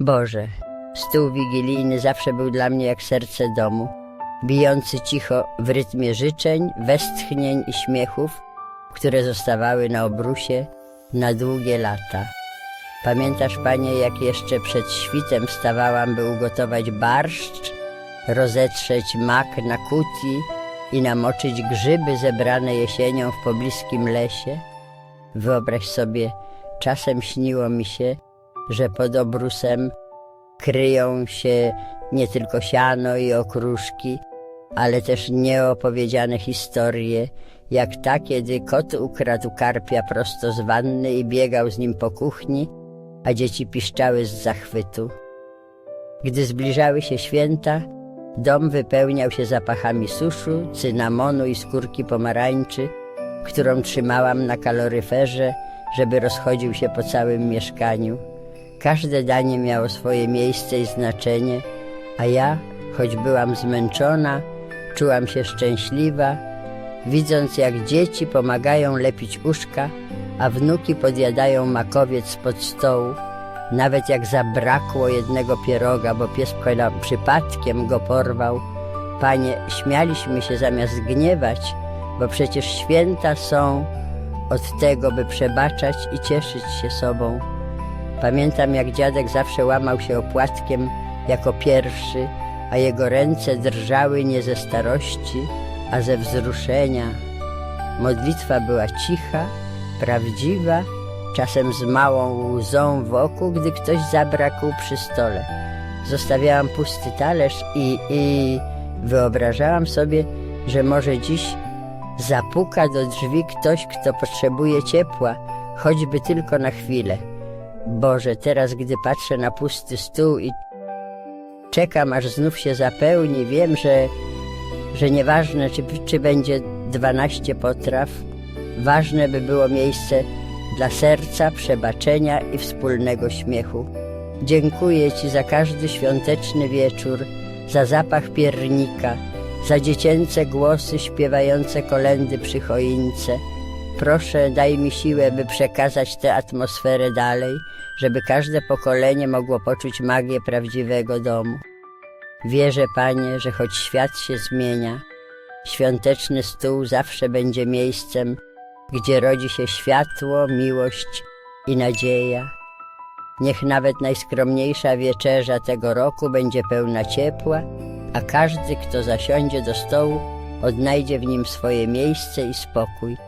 Boże, stół wigilijny zawsze był dla mnie jak serce domu, bijący cicho w rytmie życzeń, westchnień i śmiechów, które zostawały na obrusie na długie lata. Pamiętasz, panie, jak jeszcze przed świtem wstawałam, by ugotować barszcz, rozetrzeć mak na kuti i namoczyć grzyby zebrane jesienią w pobliskim lesie? Wyobraź sobie, czasem śniło mi się, że pod obrusem kryją się nie tylko siano i okruszki, ale też nieopowiedziane historie, jak ta, kiedy kot ukradł karpia prosto z wanny i biegał z nim po kuchni, a dzieci piszczały z zachwytu. Gdy zbliżały się święta, dom wypełniał się zapachami suszu, cynamonu i skórki pomarańczy, którą trzymałam na kaloryferze, żeby rozchodził się po całym mieszkaniu. Każde danie miało swoje miejsce i znaczenie, a ja, choć byłam zmęczona, czułam się szczęśliwa, widząc jak dzieci pomagają lepić uszka, a wnuki podjadają makowiec spod stołu, nawet jak zabrakło jednego pieroga, bo pies przypadkiem go porwał. Panie, śmialiśmy się zamiast gniewać, bo przecież święta są od tego, by przebaczać i cieszyć się sobą. Pamiętam, jak dziadek zawsze łamał się opłatkiem jako pierwszy, a jego ręce drżały nie ze starości, a ze wzruszenia. Modlitwa była cicha, prawdziwa, czasem z małą łzą wokół, gdy ktoś zabrakł przy stole. Zostawiałam pusty talerz i, i wyobrażałam sobie, że może dziś zapuka do drzwi ktoś, kto potrzebuje ciepła, choćby tylko na chwilę. Boże, teraz gdy patrzę na pusty stół i czekam, aż znów się zapełni, wiem, że, że nieważne, czy, czy będzie 12 potraw, ważne by było miejsce dla serca, przebaczenia i wspólnego śmiechu. Dziękuję Ci za każdy świąteczny wieczór, za zapach piernika, za dziecięce głosy śpiewające kolendy przy choince. Proszę, daj mi siłę, by przekazać tę atmosferę dalej, żeby każde pokolenie mogło poczuć magię prawdziwego domu. Wierzę, Panie, że choć świat się zmienia, świąteczny stół zawsze będzie miejscem, gdzie rodzi się światło, miłość i nadzieja. Niech nawet najskromniejsza wieczerza tego roku będzie pełna ciepła, a każdy, kto zasiądzie do stołu, odnajdzie w nim swoje miejsce i spokój.